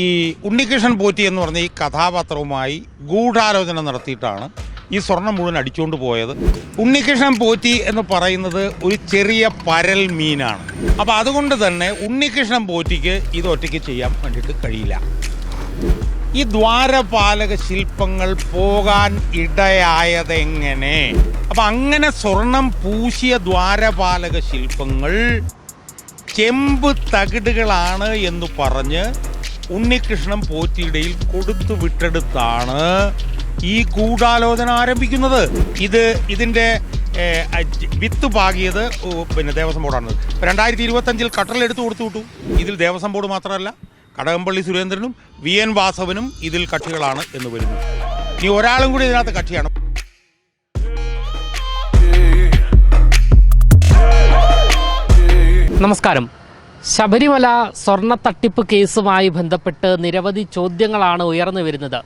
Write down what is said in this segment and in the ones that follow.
ഈ ഉണ്ണികൃഷ്ണൻ പോറ്റി എന്ന് പറഞ്ഞ ഈ കഥാപാത്രവുമായി ഗൂഢാലോചന നടത്തിയിട്ടാണ് ഈ സ്വർണം മുഴുവൻ അടിച്ചുകൊണ്ട് പോയത്. ഉണ്ണികൃഷ്ണൻ പോറ്റി എന്ന് പറയുന്നത് ഒരു ചെറിയ പരൽ മീനാണ്. അപ്പോൾ അതുകൊണ്ട് തന്നെ ഉണ്ണികൃഷ്ണൻ പോറ്റിക്ക് ഇത് ഒറ്റയ്ക്ക് ചെയ്യാൻ വേണ്ടിയിട്ട് കഴിയില്ല. ഈ ദ്വാരപാലക ശില്പങ്ങൾ പോകാൻ ഇടയായതെങ്ങനെ? അപ്പം അങ്ങനെ സ്വർണം പൂശിയ ദ്വാരപാലക ശില്പങ്ങൾ ചെമ്പ് തകിടുകളാണ് എന്ന് പറഞ്ഞ് ഉണ്ണികൃഷ്ണൻ പോറ്റിയിടയിൽ കൊടുത്തു വിട്ടെടുത്താണ് ഈ ഗൂഢാലോചന ആരംഭിക്കുന്നത്. ഇത് ഇതിന്റെ വിത്ത് പാകിയത് പിന്നെ ദേവസ്വം ബോർഡാണ്. രണ്ടായിരത്തി ഇരുപത്തഞ്ചിൽ കട്ടലെടുത്ത് കൊടുത്തു വിട്ടു. ഇതിൽ ദേവസ്വം ബോർഡ് മാത്രമല്ല കടകംപള്ളി സുരേന്ദ്രനും വി എൻ വാസവനും ഇതിൽ കക്ഷികളാണ് എന്ന് വരുന്നു. ഇനി ഒരാളും കൂടി ഇതിനകത്ത് കക്ഷിയാണ്. നമസ്കാരം. ശബരിമല സ്വർണ തട്ടിപ്പ് കേസുമായി ബന്ധപ്പെട്ട് നിരവധി ചോദ്യങ്ങളാണ് ഉയർന്നു വരുന്നത്.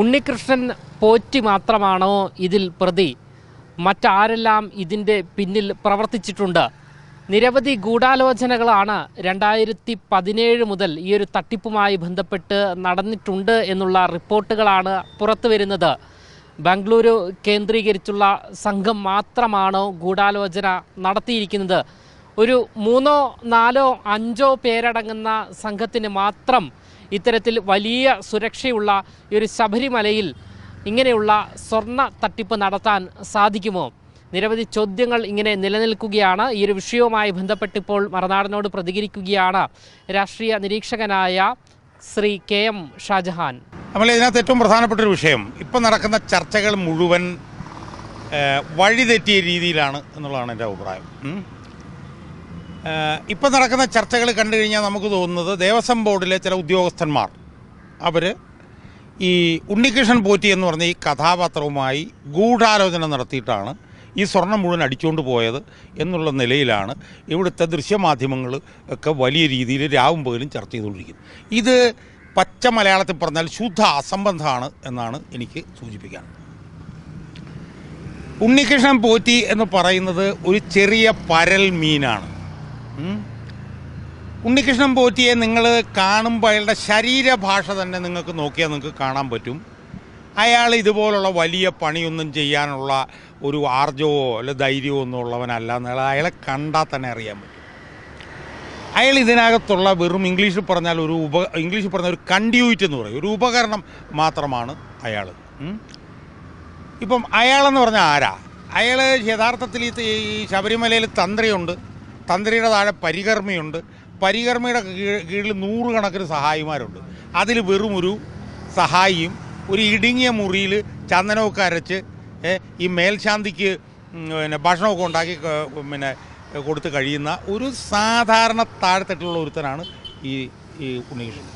ഉണ്ണികൃഷ്ണൻ പോറ്റി മാത്രമാണോ ഇതിൽ പ്രതി? മറ്റാരെല്ലാം ഇതിന്റെ പിന്നിൽ പ്രവർത്തിച്ചിട്ടുണ്ട്? നിരവധി ഗൂഢാലോചനകളാണ് രണ്ടായിരത്തി പതിനേഴ് മുതൽ ഈ ഒരു തട്ടിപ്പുമായി ബന്ധപ്പെട്ട് നടന്നിട്ടുണ്ട് എന്നുള്ള റിപ്പോർട്ടുകളാണ് പുറത്തു വരുന്നത്. ബാംഗ്ലൂരു കേന്ദ്രീകരിച്ചുള്ള സംഘം മാത്രമാണോ ഗൂഢാലോചന നടത്തിയിരിക്കുന്നത്? ഒരു മൂന്നോ നാലോ അഞ്ചോ പേരടങ്ങുന്ന സംഘത്തിന് മാത്രം ഇത്തരത്തിൽ വലിയ സുരക്ഷയുള്ള ഈ ഒരു ശബരിമലയിൽ ഇങ്ങനെയുള്ള സ്വർണ തട്ടിപ്പ് നടത്താൻ സാധിക്കുമോ? നിരവധി ചോദ്യങ്ങൾ ഇങ്ങനെ നിലനിൽക്കുകയാണ്. ഈ ഒരു വിഷയവുമായി ബന്ധപ്പെട്ടിപ്പോൾ മറനാടനോട് പ്രതികരിക്കുകയാണ് രാഷ്ട്രീയ നിരീക്ഷകനായ ശ്രീ കെ എം ഷാജഹാൻ. നമ്മൾ ഇതിനകത്ത് ഏറ്റവും പ്രധാനപ്പെട്ട ഒരു വിഷയം ഇപ്പം നടക്കുന്ന ചർച്ചകൾ മുഴുവൻ വഴിതെറ്റിയ രീതിയിലാണ് എന്നുള്ളതാണ് എന്റെ അഭിപ്രായം. ഇപ്പം നടക്കുന്ന ചർച്ചകൾ കണ്ടു കഴിഞ്ഞാൽ നമുക്ക് തോന്നുന്നത് ദേവസ്വം ബോർഡിലെ ചില ഉദ്യോഗസ്ഥന്മാർ അവർ ഈ ഉണ്ണികൃഷ്ണൻ പോറ്റി എന്ന് പറഞ്ഞ ഈ കഥാപാത്രവുമായി ഗൂഢാലോചന നടത്തിയിട്ടാണ് ഈ സ്വർണം മുഴുവൻ അടിച്ചുകൊണ്ട് പോയത് എന്നുള്ള നിലയിലാണ് ഇവിടുത്തെ ദൃശ്യമാധ്യമങ്ങൾ ഒക്കെ വലിയ രീതിയിൽ രാവും പകലും ചർച്ച ചെയ്തുകൊണ്ടിരിക്കുന്നത് ഇത് പച്ച മലയാളത്തിൽ പറഞ്ഞാൽ ശുദ്ധ അസംബന്ധമാണ് എന്നാണ് എനിക്ക് സൂചിപ്പിക്കാൻ ഉണ്ണികൃഷ്ണൻ പോറ്റി എന്ന് പറയുന്നത് ഒരു ചെറിയ പരൽ മീനാണ്. ഉണ്ണികൃഷ്ണൻ പോറ്റിയെ നിങ്ങൾ കാണുമ്പോൾ അയാളുടെ ശരീരഭാഷ തന്നെ നിങ്ങൾക്ക് നോക്കിയാൽ നിങ്ങൾക്ക് കാണാൻ പറ്റും. അയാൾ ഇതുപോലുള്ള വലിയ പണിയൊന്നും ചെയ്യാനുള്ള ഒരു ആർജവോ അല്ല ധൈര്യമോ ഒന്നും ഉള്ളവനല്ല എന്നുള്ള അയാളെ കണ്ടാൽ തന്നെ അറിയാൻ പറ്റും. അയാൾ ഇതിനകത്തുള്ള വെറും ഇംഗ്ലീഷിൽ പറഞ്ഞാൽ ഒരു ഉപ ഇംഗ്ലീഷിൽ പറഞ്ഞ ഒരു കണ്ടിയൂറ്റ് എന്ന് പറയും. ഒരു ഉപകരണം മാത്രമാണ് അയാൾ. ഇപ്പം അയാളെന്ന് പറഞ്ഞാൽ ആരാ? അയാൾ യഥാർത്ഥത്തിൽ ഈ ശബരിമലയിൽ തന്ത്രിയുണ്ട്. തന്ത്രിയുടെ താഴെ പരികർമ്മിയുണ്ട്. പരികർമ്മിയുടെ കീഴ് കീഴിൽ നൂറുകണക്കിന് സഹായിമാരുണ്ട്. അതിൽ വെറുമൊരു സഹായിയും ഒരു ഇടുങ്ങിയ മുറിയിൽ ചന്ദനമൊക്കെ അരച്ച് ഈ മേൽശാന്തിക്ക് പിന്നെ ഭക്ഷണമൊക്കെ ഉണ്ടാക്കി പിന്നെ കൊടുത്ത് കഴിയുന്ന ഒരു സാധാരണ താഴെത്തട്ടിലുള്ള ഒരുത്തനാണ് ഈ ഈ ഉണ്ണികൃഷ്ണൻ.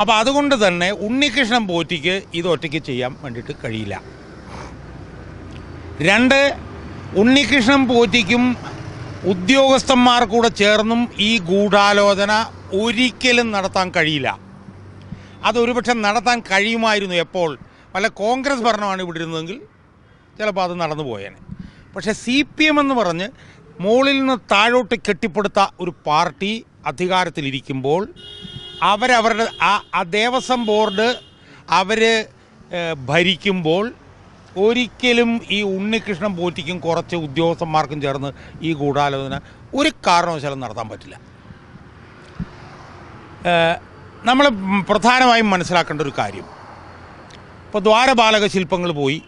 അപ്പോൾ അതുകൊണ്ട് തന്നെ ഉണ്ണികൃഷ്ണൻ പോറ്റിക്ക് ഇത് ഒറ്റയ്ക്ക് ചെയ്യാൻ വേണ്ടിയിട്ട് കഴിയില്ല. രണ്ട് ഉണ്ണികൃഷ്ണൻ പോറ്റിക്കും ഉദ്യോഗസ്ഥന്മാർ കൂടെ ചേർന്നും ഈ ഗൂഢാലോചന ഒരിക്കലും നടത്താൻ കഴിയില്ല. അതൊരുപക്ഷെ നടത്താൻ കഴിയുമായിരുന്നു എപ്പോൾ. വല്ല കോൺഗ്രസ് ഭരണമാണ് ഇവിടെ ഇരുന്നതെങ്കിൽ ചിലപ്പോൾ അത് നടന്നു പോയേനെ. പക്ഷേ സി പി എം എന്ന് പറഞ്ഞ് മുകളിൽ നിന്ന് താഴോട്ട് കെട്ടിപ്പടുത്ത ഒരു പാർട്ടി അധികാരത്തിലിരിക്കുമ്പോൾ അവരവരുടെ ആ ആ ദേവസ്വം ബോർഡ് അവർ ഭരിക്കുമ്പോൾ ഒരിക്കലും ഈ ഉണ്ണികൃഷ്ണൻ പോറ്റിക്കും കുറച്ച് ഉദ്യോഗസ്ഥന്മാർക്കും ചേർന്ന് ഈ ഗൂഢാലോചന ഒരു കാരണവശാലും നടത്താൻ പറ്റില്ല. നമ്മൾ പ്രധാനമായും മനസ്സിലാക്കേണ്ട ഒരു കാര്യം. ഇപ്പോൾ ദ്വാരപാലക ശില്പങ്ങൾ പോയി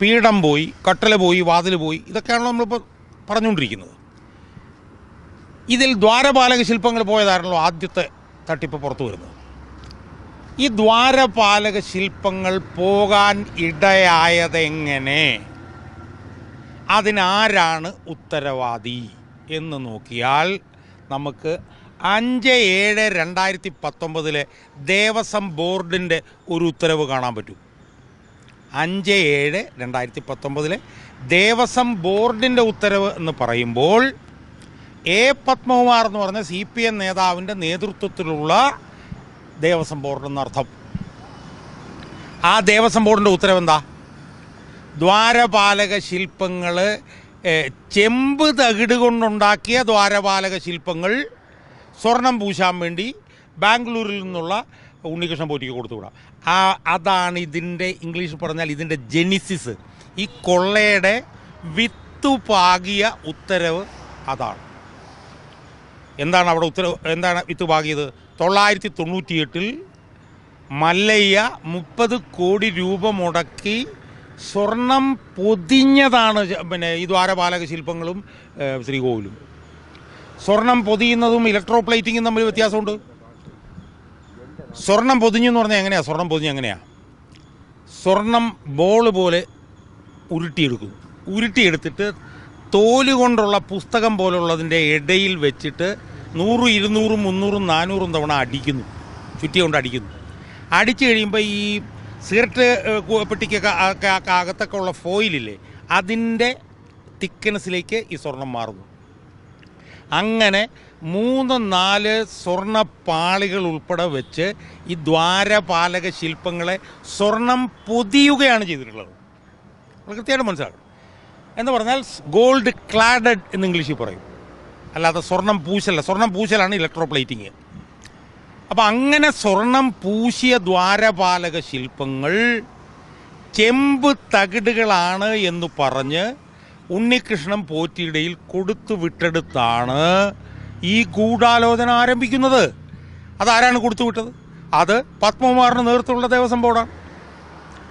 പീഠം പോയി കട്ടല പോയി വാതിൽ പോയി ഇതൊക്കെയാണല്ലോ നമ്മളിപ്പോൾ പറഞ്ഞുകൊണ്ടിരിക്കുന്നത്. ഇതിൽ ദ്വാരപാലക ശില്പങ്ങൾ പോയതാണല്ലോ ആദ്യത്തെ തട്ടിപ്പ് പുറത്തു വരുന്നത്. ഈ ദ്വാരപാലക ശില്പങ്ങൾ പോകാൻ ഇടയായതെങ്ങനെ? അതിനാരാണ് ഉത്തരവാദി? എന്ന് നോക്കിയാൽ നമുക്ക് അഞ്ച് ഏഴ് രണ്ടായിരത്തി പത്തൊമ്പതിലെ ദേവസ്വം ബോർഡിന്റെ ഒരു ഉത്തരവ് കാണാൻ പറ്റും. അഞ്ച് ഏഴ് രണ്ടായിരത്തി പത്തൊമ്പതിലെ ദേവസ്വം ബോർഡിന്റെ ഉത്തരവ് എന്ന് പറയുമ്പോൾ എ പത്മകുമാർ എന്ന് പറഞ്ഞ സി പി എം നേതാവിന്റെ നേതൃത്വത്തിലുള്ള ദേവസ്വം ബോർഡ് എന്നർത്ഥം ആ ദേവസ്വം ബോർഡിന്റെ ഉത്തരവെന്താ ദ്വാരപാലക ശില്പങ്ങൾ ചെമ്പ് തകിട് കൊണ്ടുണ്ടാക്കിയ ദ്വാരപാലക ശില്പങ്ങൾ സ്വർണം പൂശാൻ വേണ്ടി ബാംഗ്ലൂരിൽ നിന്നുള്ള ഉണ്ണികൃഷ്ണൻ പോറ്റിക്ക് കൊടുത്തുവിടാം. ആ അതാണ് ഇതിന്റെ ഇംഗ്ലീഷിൽ പറഞ്ഞാൽ ഇതിന്റെ ജെനിസിസ്. ഈ കൊള്ളയുടെ വിത്തു പാകിയ ഉത്തരവ് അതാണ്. എന്താണ് അവിടെ ഉത്തരവ്? എന്താണ് വിത്ത് പാകിയത്? തൊള്ളായിരത്തി തൊണ്ണൂറ്റിയെട്ടിൽ മല്ലയ്യ മുപ്പത് കോടി രൂപ മുടക്കി സ്വർണം പൊതിഞ്ഞതാണ് പിന്നെ ഈ ദ്വാരപാലക ശില്പങ്ങളും ശ്രീകോവിലും. സ്വർണം പൊതിയുന്നതും ഇലക്ട്രോ പ്ലേറ്റിങ്ങും തമ്മിൽ വ്യത്യാസമുണ്ട്. സ്വർണം പൊതിഞ്ഞു എന്ന് പറഞ്ഞാൽ എങ്ങനെയാ? സ്വർണം പൊതിഞ്ഞ് എങ്ങനെയാ? സ്വർണം ബോൾ പോലെ ഉരുട്ടിയെടുക്കും. ഉരുട്ടിയെടുത്തിട്ട് തോൽ കൊണ്ടുള്ള പുസ്തകം പോലുള്ളതിന്റെ ഇടയിൽ വെച്ചിട്ട് നൂറും ഇരുന്നൂറും മുന്നൂറും നാനൂറും തവണ അടിക്കുന്നു. ചുറ്റി കൊണ്ട് അടിക്കുന്നു. അടിച്ചു കഴിയുമ്പോൾ ഈ സിഗരറ്റ് പെട്ടിക്കൊക്കെ അകത്തൊക്കെ ഉള്ള ഫോയിലില്ലേ അതിന്റെ തിക്കനസിലേക്ക് ഈ സ്വർണം മാറുന്നു. അങ്ങനെ മൂന്ന് നാല് സ്വർണ പാളികൾ ഉൾപ്പെടെ വെച്ച് ഈ ദ്വാരപാലക ശില്പങ്ങളെ സ്വർണം പൊതിയുകയാണ് ചെയ്തിട്ടുള്ളത്. കൃത്യമായിട്ട് മനസ്സിലാക്കണം. എന്ന് പറഞ്ഞാൽ ഗോൾഡ് ക്ലാഡഡ് എന്ന് ഇംഗ്ലീഷിൽ പറയും. അല്ലാതെ സ്വർണം പൂശല്ല. സ്വർണം പൂശലാണ് ഇലക്ട്രോ പ്ലേറ്റിങ് അപ്പം അങ്ങനെ സ്വർണം പൂശിയ ദ്വാരപാലക ശില്പങ്ങൾ ചെമ്പ് തകിടുകളാണ് എന്ന് പറഞ്ഞ് ഉണ്ണികൃഷ്ണൻ പോറ്റിയിടയിൽ കൊടുത്തു വിട്ടെടുത്താണ് ഈ ഗൂഢാലോചന ആരംഭിക്കുന്നത്. അതാരാണ് കൊടുത്തു വിട്ടത്? അത് പത്മകുമാറിന് നേതൃത്വമുള്ള ദേവസ്വം ബോർഡാണ്.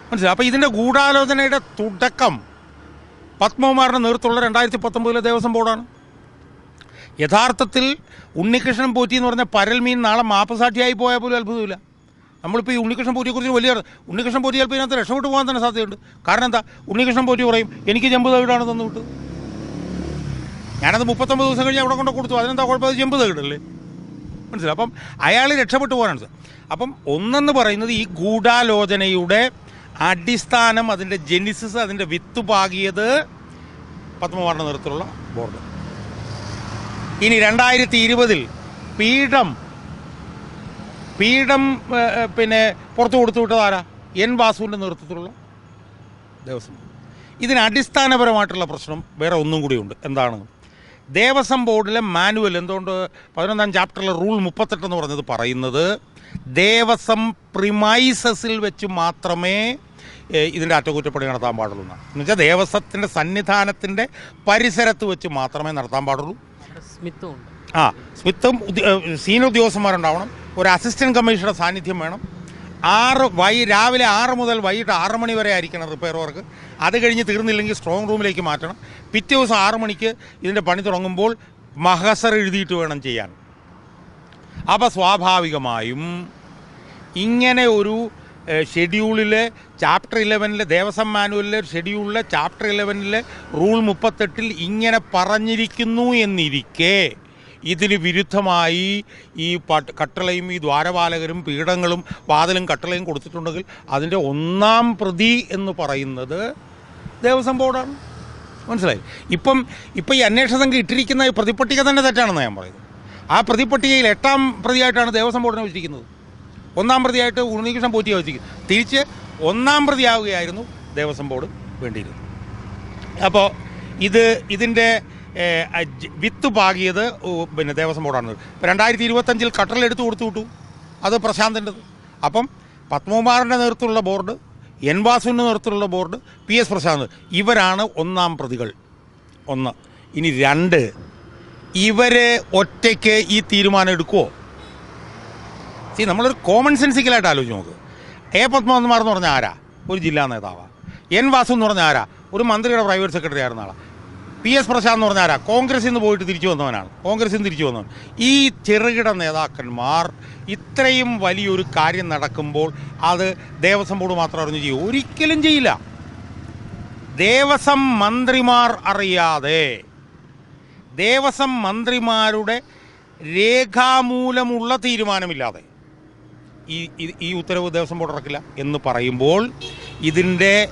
മനസ്സിലായി? അപ്പോൾ ഇതിന്റെ ഗൂഢാലോചനയുടെ തുടക്കം പത്മകുമാറിന് നേതൃത്വമുള്ള രണ്ടായിരത്തി പത്തൊമ്പതിലെ ദേവസ്വം ബോർഡാണ്. യഥാർത്ഥത്തിൽ ഉണ്ണികൃഷ്ണൻ പോറ്റി എന്ന് പറഞ്ഞ പരൽമീൻ നാളെ മാപ്പസാക്ഷിയായി പോയാൽ പോലും അത്ഭുതമില്ല. നമ്മളിപ്പോൾ ഈ ഉണ്ണികൃഷ്ണൻ പോറ്റിയെക്കുറിച്ച് വലിയ ഉണ്ണികൃഷ്ണൻ പോറ്റി ചിലപ്പോൾ ഇതിനകത്ത് രക്ഷപ്പെട്ടു പോകാൻ തന്നെ സാധ്യതയുണ്ട്. കാരണം എന്താ? ഉണ്ണികൃഷ്ണൻ പോറ്റി പറയും എനിക്ക് ജമ്പ് തകിടാണ് തന്നു വിട്ടു ഞാനത് മുപ്പത്തൊമ്പത് ദിവസം കഴിഞ്ഞ് അവിടെ കൊണ്ട് കൊടുത്തു. അതിനെന്താ കുഴപ്പം? അത് ജമ്പ് തകിടല്ലേ? മനസ്സിലായി? അപ്പം അയാൾ രക്ഷപ്പെട്ടു പോകാനാണ് അപ്പം ഒന്നെന്ന് പറയുന്നത് ഈ ഗൂഢാലോചനയുടെ അടിസ്ഥാനം അതിന്റെ ജെനിസിസ് അതിന്റെ വിത്ത് പാകിയത് പത്മവർണ നിറത്തിലുള്ള ബോർഡ്. ഇനി രണ്ടായിരത്തി ഇരുപതിൽ പീഠം പീഠം പിന്നെ പുറത്തു കൊടുത്തു വിട്ടത് ആരാ? എൻ വാസുവിന്റെ നേതൃത്വത്തിലുള്ള ദേവസ്വം ഇതിന് അടിസ്ഥാനപരമായിട്ടുള്ള പ്രശ്നം വേറെ ഒന്നും കൂടിയുണ്ട് എന്താണ്? ദേവസ്വം ബോർഡിലെ മാനുവൽ എന്തുകൊണ്ട് പതിനൊന്നാം ചാപ്റ്ററിലെ റൂൾ മുപ്പത്തെട്ട് എന്ന് പറഞ്ഞത് പറയുന്നത് ദേവസ്വം പ്രിമൈസസിൽ വെച്ച് മാത്രമേ ഇതിന്റെ അറ്റകുറ്റപ്പണി നടത്താൻ പാടുള്ളൂ എന്നാണ്. എന്നുവെച്ചാൽ ദേവസ്വത്തിന്റെ സന്നിധാനത്തിന്റെ പരിസരത്ത് വെച്ച് മാത്രമേ നടത്താൻ പാടുള്ളൂ. സ്മിത്തും ഉണ്ട്. ആ സ്മിത്തും സീനിയർ ഉദ്യോഗസ്ഥന്മാരുണ്ടാവണം. ഒരു അസിസ്റ്റന്റ് കമ്മീഷണർ സാന്നിധ്യം വേണം. ആറ് വൈ രാവിലെ ആറ് മുതൽ വൈകിട്ട് ആറ് മണി വരെ ആയിരിക്കണം റിപ്പയർ വർക്ക് അത് കഴിഞ്ഞ് തീർന്നില്ലെങ്കിൽ സ്ട്രോങ് റൂമിലേക്ക് മാറ്റണം. പിറ്റേ ദിവസം ആറ് മണിക്ക് ഇതിന്റെ പണി തുടങ്ങുമ്പോൾ മഹസർ എഴുതിയിട്ട് വേണം ചെയ്യാൻ. അപ്പോൾ സ്വാഭാവികമായും ഇങ്ങനെ ഒരു ഷെഡ്യൂളിലെ ചാപ്റ്റർ ഇലവനിലെ ദേവസ്വം മാനുവലിലെ ഷെഡ്യൂളിലെ ചാപ്റ്റർ ഇലവനിലെ റൂൾ മുപ്പത്തെട്ടിൽ ഇങ്ങനെ പറഞ്ഞിരിക്കുന്നു എന്നിരിക്കെ. ഇതിന് വിരുദ്ധമായി ഈ കട്ടളയും ഈ ദ്വാരപാലകരും പീഠങ്ങളും വാതിലും കട്ടളയും കൊടുത്തിട്ടുണ്ടെങ്കിൽ അതിന്റെ ഒന്നാം പ്രതി എന്ന് പറയുന്നത് ദേവസ്വം ബോർഡാണ്. മനസ്സിലായി? ഇപ്പം ഇപ്പം ഈ അന്വേഷണ സംഘം ഇട്ടിരിക്കുന്ന ഈ പ്രതിപട്ടിക തന്നെ തെറ്റാണെന്ന് ഞാൻ പറയുന്നത്. ആ പ്രതിപട്ടികയിൽ എട്ടാം പ്രതിയായിട്ടാണ് ദേവസ്വം ബോർഡിനെ വെച്ചിരിക്കുന്നത് ഒന്നാം പ്രതിയായിട്ട് ഉണ്ണികൃഷ്ണൻ പോറ്റിയെ വച്ചിരിക്കും തിരിച്ച് ഒന്നാം പ്രതിയാവുകയായിരുന്നു ദേവസ്വം ബോർഡ് വേണ്ടിയിരുന്നത്. അപ്പോൾ ഇത് ഇതിന്റെ വിത്ത് പാകിയത് പിന്നെ ദേവസ്വം ബോർഡാണ്. രണ്ടായിരത്തി ഇരുപത്തഞ്ചിൽ കട്ടലെടുത്ത് കൊടുത്തു വിട്ടു. അത് പ്രശാന്തിന്റെത് അപ്പം പത്മകുമാറിന്റെ നേതൃത്വമുള്ള ബോർഡ് എൻ വാസുവിന്റെ നേതൃത്വമുള്ള ബോർഡ് പി എസ് പ്രശാന്ത് ഇവരാണ് ഒന്നാം പ്രതികൾ. ഒന്ന്. ഇനി രണ്ട്. ഇവരെ ഒറ്റയ്ക്ക് ഈ തീരുമാനം എടുക്കുമോ സി നമ്മളൊരു കോമൺ സെൻസിക്കലായിട്ട് ആലോചിച്ച് നോക്ക്. എ പത്മകുമാർ എന്ന് പറഞ്ഞാൽ ആരാ? ഒരു ജില്ലാ നേതാവാണ് എൻ വാസു എന്ന് പറഞ്ഞ ആരാ? ഒരു മന്ത്രിയുടെ പ്രൈവറ്റ് സെക്രട്ടറി ആയിരുന്ന ആളാ. പി എസ് പ്രശാന്ത് എന്ന് പറഞ്ഞാൽ ആരാ? കോൺഗ്രസിൽ നിന്ന് പോയിട്ട് തിരിച്ചു വന്നവനാണ്. കോൺഗ്രസിൽ നിന്ന് തിരിച്ചു വന്നവൻ. ഈ ചെറുകിട നേതാക്കന്മാർ ഇത്രയും വലിയൊരു കാര്യം നടക്കുമ്പോൾ അത് ദേവസ്വം ബോർഡ് മാത്രം അറിഞ്ഞു ചെയ്യും. ഒരിക്കലും ചെയ്യില്ല. ദേവസ്വം മന്ത്രിമാർ അറിയാതെ ദേവസ്വം മന്ത്രിമാരുടെ രേഖാമൂലമുള്ള തീരുമാനമില്ലാതെ ഈ ഈ- ഉത്തരവ് ദേവസ്വം ബോർഡ് ഇറക്കില്ല എന്ന് പറയുമ്പോൾ ഇതിന്റെ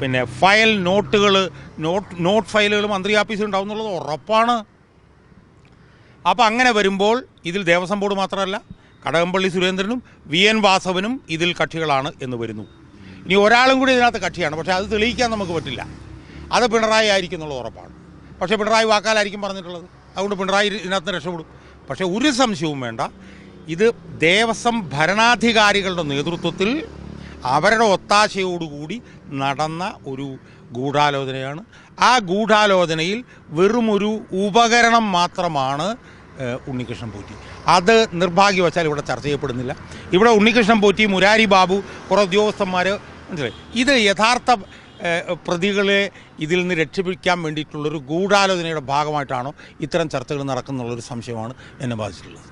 പിന്നെ ഫയൽ നോട്ടുകൾ നോട്ട് നോട്ട് ഫയലുകൾ മന്ത്രി ഓഫീസിൽ ഉണ്ടാവും എന്നുള്ളത് ഉറപ്പാണ്. അപ്പോൾ അങ്ങനെ വരുമ്പോൾ ഇതിൽ ദേവസ്വം ബോർഡ് മാത്രമല്ല കടകംപള്ളി സുരേന്ദ്രനും വി എൻ വാസവനും ഇതിൽ കക്ഷികളാണ് എന്ന് വരുന്നു. ഇനി ഒരാളും കൂടി ഇതിനകത്ത് കക്ഷിയാണ് പക്ഷേ അത് തെളിയിക്കാൻ നമുക്ക് പറ്റില്ല. അത് പിണറായി ആയിരിക്കും എന്നുള്ളത് ഉറപ്പാണ്. പക്ഷേ പിണറായി വാക്കാലായിരിക്കും പറഞ്ഞിട്ടുള്ളത്. അതുകൊണ്ട് പിണറായി ഇതിനകത്ത് രക്ഷപ്പെടും. പക്ഷേ ഒരു സംശയവും വേണ്ട. ഇത് ദേവസ്വം ഭരണാധികാരികളുടെ നേതൃത്വത്തിൽ അവരുടെ ഒത്താശയോടുകൂടി നടന്ന ഒരു ഗൂഢാലോചനയാണ്. ആ ഗൂഢാലോചനയിൽ വെറുമൊരു ഉപകരണം മാത്രമാണ് ഉണ്ണികൃഷ്ണൻ പോറ്റി അത് നിർഭാഗ്യവശാൽ ഇവിടെ ചർച്ച ചെയ്യപ്പെടുന്നില്ല. ഇവിടെ ഉണ്ണികൃഷ്ണൻ പോറ്റി മുരാരി ബാബു കുറേ ഉദ്യോഗസ്ഥന്മാർ മനസ്സിലായി. ഇത് യഥാർത്ഥ പ്രതികളെ ഇതിൽ നിന്ന് രക്ഷിപ്പിക്കാൻ വേണ്ടിയിട്ടുള്ളൊരു ഗൂഢാലോചനയുടെ ഭാഗമായിട്ടാണോ ഇത്തരം ചർച്ചകൾ നടക്കുന്നുള്ളൊരു സംശയമാണ് എന്നെ ബാധിച്ചിട്ടുള്ളത്.